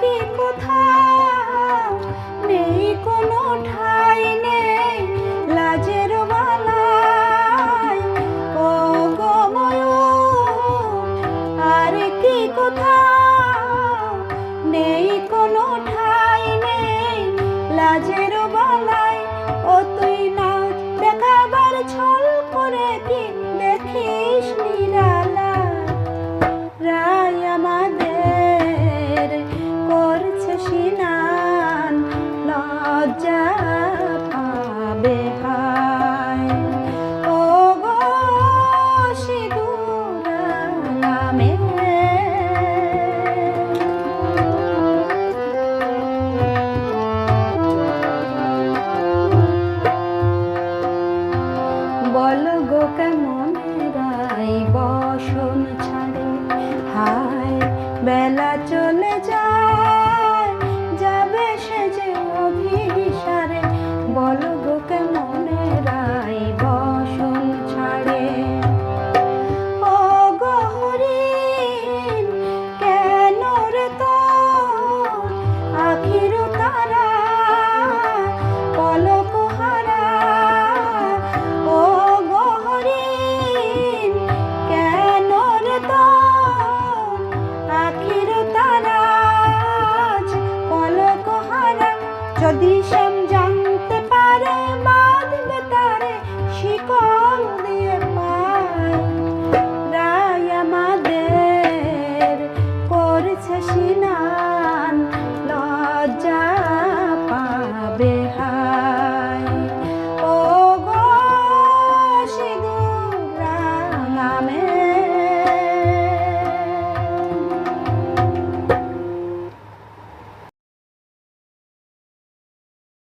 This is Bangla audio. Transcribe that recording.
কি কোথাও নেই কোনো ঠাই, নেই লাজের বালাই ও গো আর কি কোথাও নেই কোনো ঠাই, নেই লাজের বালাই চলে যায় যাবে সে যে অভিসারে। বলো दृश्य